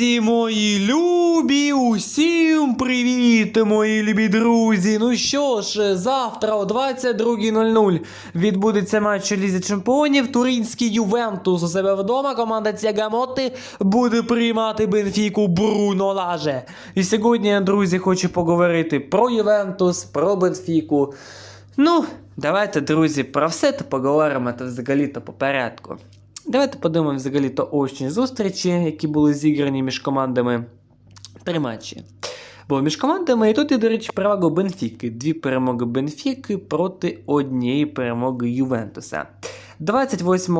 Друзі мої любі, усім привіт, мої любі друзі. Ну що ж, завтра о 22.00 відбудеться матч у Лізі Чемпіонів. Туринський Ювентус у себе вдома. Команда Цягамоти буде приймати Бенфіку Бруно Лаже. І сьогодні, друзі, хочу поговорити про Ювентус, про Бенфіку. Ну, давайте, друзі, про все то поговоримо та взагалі-то по порядку. Давайте подумаємо взагалі то очні зустрічі, які були зіграні між командами. Три матчі. Було між командами, і тут, і, до речі, перевага Бенфіки. Дві перемоги Бенфіки проти однієї перемоги Ювентуса. 28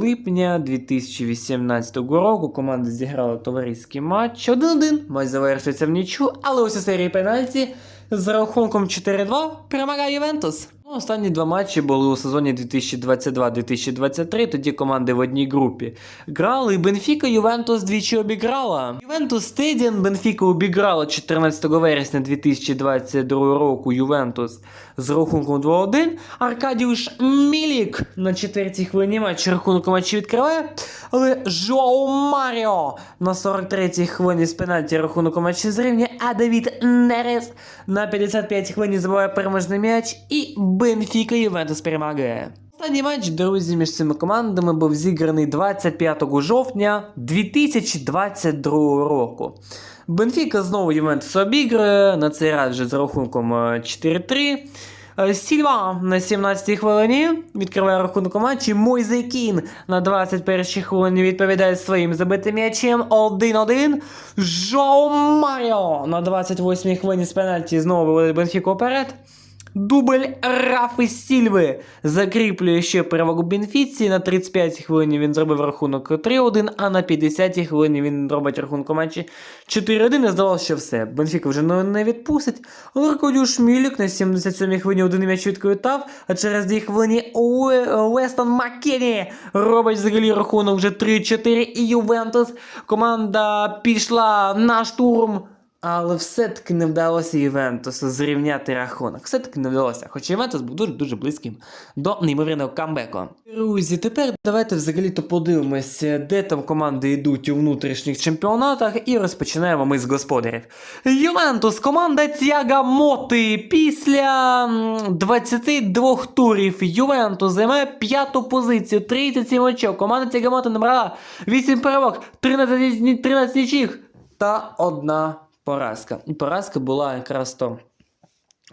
липня 2018 року команда зіграла товариський матч 1-1. Матч завершився в нічу, але ось у серії пенальті з рахунком 4-2 перемагає Ювентус. Ну, Останні два матчі були у сезоні 2022-2023, тоді команди в одній групі. Грали і Бенфіка Ювентус двічі обіграла. Ювентус Стедіан Бенфіка обіграла 14 вересня 2022 року Ювентус з рахунком 2-1. Аркадіуш Мілік на четвертій хвилині матчі рахунок матчі відкриває. Але Жоу Маріо на 43-й хвилині з пенальті рахунок матчі зрівнює, а Давід Нерес на 55-й хвилині забиває переможний м'яч і Бенфіка Ювентус перемагає. Останній матч, друзі, між цими командами був зіграний 25 жовтня 2022 року. Бенфіка знову Ювентус обігрує, на цей раз вже з рахунком е, 4-3. Е, Сільва на 17-й хвилині відкриває рахунок у матчі. Мойзе на 21-й хвилині відповідає своїм забитим м'ячем 1-1. Жоу Маріо на 28-й хвилині з пенальті знову виводить Бенфіку вперед. Дубль Рафи Сільви закріплює ще перевагу Бенфіці. На 35-й хвилині він зробив рахунок 3-1, а на 50-й хвилині він робить рахунок у матчі 4-1 і здавалося, що все. Бенфіка вже не відпустить. Але Мілік на 77-й хвилині один м'яч відквитав, а через 2 хвилини Уе- Уестон Маккені робить взагалі рахунок вже 3-4 і Ювентус. Команда пішла на штурм. Але все-таки не вдалося Ювентусу зрівняти рахунок. Все-таки не вдалося. Хоча Ювентус був дуже-дуже близьким до неймовірного камбеку. Друзі, тепер давайте взагалі-то подивимося, де там команди йдуть у внутрішніх чемпіонатах, і розпочинаємо ми з господарів. Ювентус, команда Тяга Моти. Після 22 турів Ювентус займає п'яту позицію, 37 очок. Команда Тяга Моти набрала 8 перемог, 13, ні- 13 нічих та одна поразка. І поразка була якраз то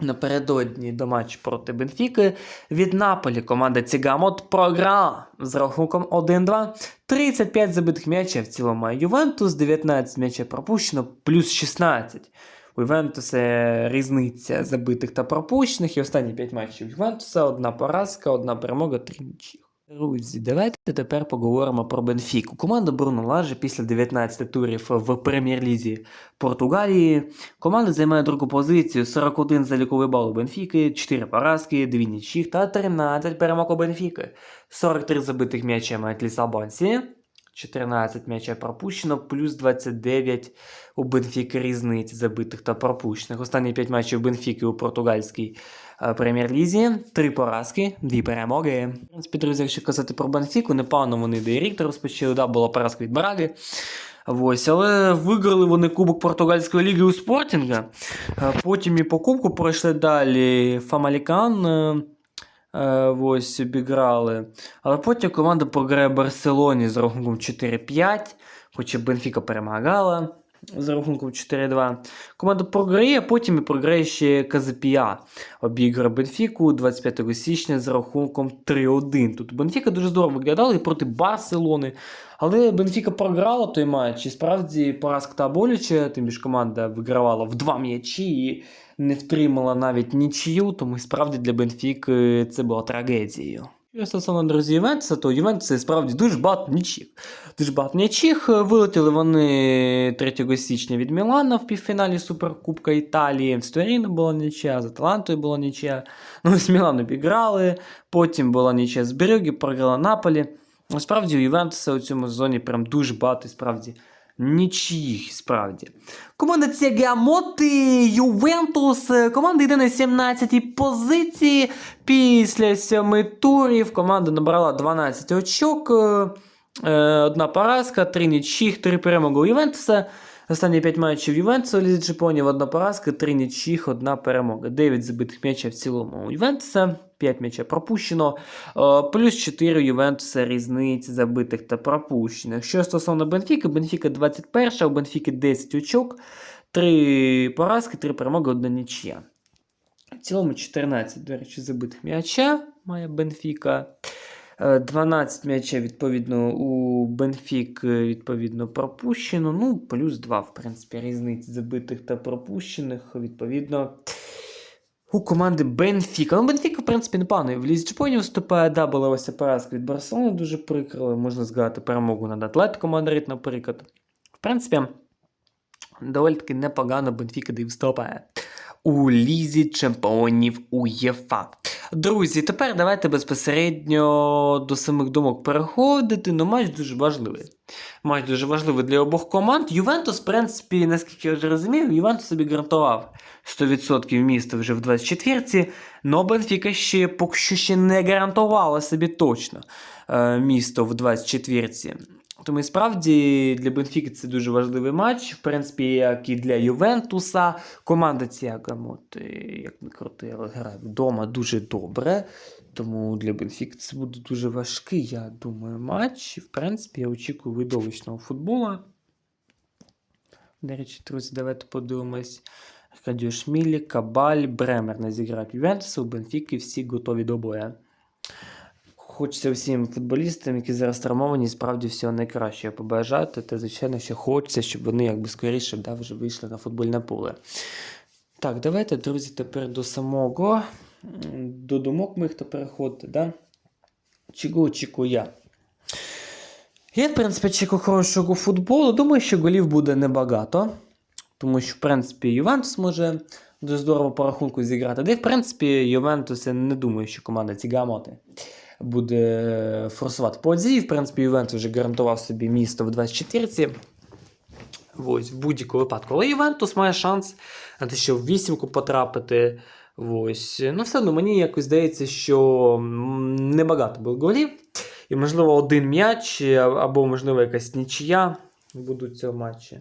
напередодні до матчу проти Бенфіки від Наполі. Команда Цігамот програла з рахунком 1-2. 35 забитих м'ячів в цілому. А Ювентус 19 м'ячів пропущено, плюс 16. У Ювентуса різниця забитих та пропущених. І останні 5 матчів Ювентуса одна поразка, одна перемога, три нічих. Друзі, давайте тепер поговоримо про Бенфіку. Команда Бруно Лаже після 19 турів в прем'єр-лізі Португалії. Команда займає другу позицію, 41 заліковий бал у Бенфіки, 4 поразки, 2 нічі та 13 перемог у Бенфіки. 43 забитих м'ячами від Лісабонці. 14 м'яча пропущено, плюс 29 у Бенфіки різниці забитих та пропущених. Останні 5 матчів Бенфіки у португальській е, прем'єр-лізі. 3 поразки, 2 перемоги. В принципі, друзі, якщо казати про Бенфіку, непогано вони і розпочали, да, була поразка від Браги. Ось, але виграли вони Кубок Португальської ліги у Спортінга. Е, Потім і по кубку пройшли далі Фамалікан. Е, Ось обіграли. Але потім команда програє Барселоні з рахунком 4-5, хоча Бенфіка перемагала з рахунком 4-2. Команда програє, а потім і програє ще Казапія. Обіграє Бенфіку 25 січня з рахунком 3-1. Тут Бенфіка дуже здорово виглядала і проти Барселони. Але Бенфіка програла той матч. І справді поразка та боляче, тим більше команда вигравала в два м'ячі і не втримала навіть нічию, тому справді для Бенфіки це було трагедією. І стосовно друзі Ювентуса, то Ювентуса справді дуже багато нічих. Дуже багато нічих. Вилетіли вони 3 січня від Мілана в півфіналі Суперкубка Італії. З Торіно була нічия, з Аталантою була нічия. Ну, з Міланом обіграли. Потім була нічия з Брюгі, програла Наполі. Насправді у Ювентуса у цьому сезоні прям дуже багато, і справді. Нічиїх, справді. Команда Цягамоти, Ювентус. е, Команда йде на 17-й позиції. Після сьоми турів команда набрала 12 очок. е, е, одна поразка, три нічих, три перемоги у Ювентуса. Останні 5 матчів Ювентуса Лізі Чемпіонів, одна поразка, три нічих, одна перемога. 9 забитих м'ячів в цілому у Ювентуса, 5 м'ячів пропущено, е, плюс 4 у Ювентуса різниці забитих та пропущених. Що стосовно Бенфіки, Бенфіка 21, у Бенфіки 10 очок, 3 поразки, 3 перемоги, одна нічия. В цілому 14, до речі, забитих м'яча має Бенфіка. Е, 12 м'яча, відповідно, у Бенфік, е, відповідно, пропущено. Ну, плюс 2, в принципі, різниці забитих та пропущених, відповідно. У команди Бенфіка. Ну, Бенфіка, в принципі, непогано. В Лізі Чемпіонів виступає, да, була ось поразка від Барселони, дуже прикрила. Можна згадати перемогу над Атлетико Мадрид, наприклад. В принципі, доволі таки непогано Бенфіка де виступає у Лізі Чемпіонів УЄФА. Друзі, тепер давайте безпосередньо до самих думок переходити. Ну, матч дуже важливий. Матч дуже важливий для обох команд. Ювентус, в принципі, наскільки я вже розумію, Ювентус собі гарантував 100% міста вже в 24-ці, але Бенфіка ще поки що ще не гарантувала собі точно е, місто в 24-ці. Тому і справді для Бенфіки це дуже важливий матч, в принципі, як і для Ювентуса. Команда ця, як не крути, але грає вдома дуже добре. Тому для Бенфіки це буде дуже важкий, я думаю, матч. В принципі, я очікую видовищного футболу. До речі, друзі, давайте подивимось. Аркадіо Шмілі, Кабаль, Бремер не зіграють Ювентуса, у Бенфіки всі готові до бою. Хочеться всім футболістам, які зараз травмовані, справді всього найкращого побажати. Та, звичайно, що хочеться, щоб вони якби скоріше да, вже вийшли на футбольне поле. Так, давайте, друзі, тепер до самого. До думок моїх та переходити, да? Чого очікую я? Я, в принципі, очікую хорошого футболу. Думаю, що голів буде небагато. Тому що, в принципі, Ювентус може дуже здорово по рахунку зіграти. Де, в принципі, Ювентус, я не думаю, що команда Цігамоти буде форсувати події. В принципі, Ювентус вже гарантував собі місто в 24-ці. Ось, в будь-якому випадку. Але Ювентус має шанс на те, що в вісімку потрапити. Ось. Ну, все одно мені якось здається, що небагато було голів. І, можливо, один м'яч, або, можливо, якась нічия будуть цього матчі.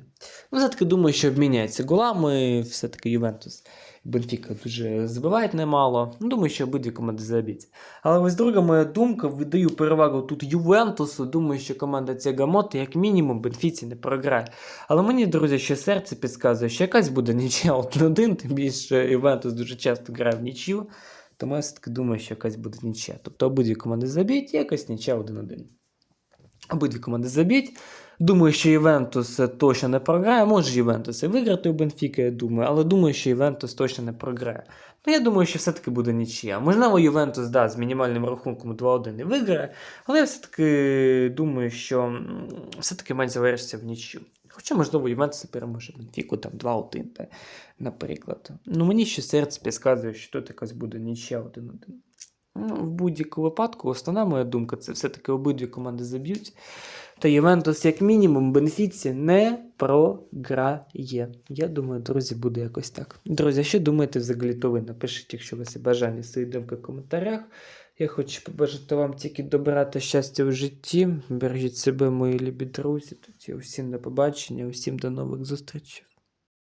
Ну, все-таки думаю, що обміняються голами. Все-таки Ювентус Бенфіка дуже забивають немало. Ну, Думаю, що обидві команди заб'ють. Але ось друга моя думка, видаю перевагу тут Ювентусу. Думаю, що команда Цягамоти, як мінімум, Бенфіці не програє. Але мені, друзі, ще серце підказує, що якась буде нічия 1-1, тим більше Ювентус дуже часто грає в нічию. Тому я все-таки думаю, що якась буде нічия. Тобто обидві команди заб'ють, якась нічия 1-1. Обидві команди заб'ють. Думаю, що Ювентус е, точно не програє. Може Ювентус і виграти у Бенфіка, я думаю, але думаю, що Ювентус точно не програє. Ну, я думаю, що все-таки буде нічия. Можливо, Ювентус да, з мінімальним рахунком 2-1 і виграє, але я все-таки думаю, що все-таки матч завершиться в нічю. Хоча, можливо, Ювентус переможе Бенфіку там 2-1, наприклад. Ну, мені ще серце підказує, що тут якась буде нічия 1-1. Ну, в будь-якому випадку, основна моя думка, це все-таки обидві команди заб'ють. Та Ювентус, як мінімум, Бенфіці не програє. Я думаю, друзі, буде якось так. Друзі, що думаєте взагалі, то ви напишіть, якщо у вас є бажання свої думки в коментарях. Я хочу побажати вам тільки добра та щастя в житті. Бережіть себе, мої любі друзі. Тоді усім до побачення, усім до нових зустрічей.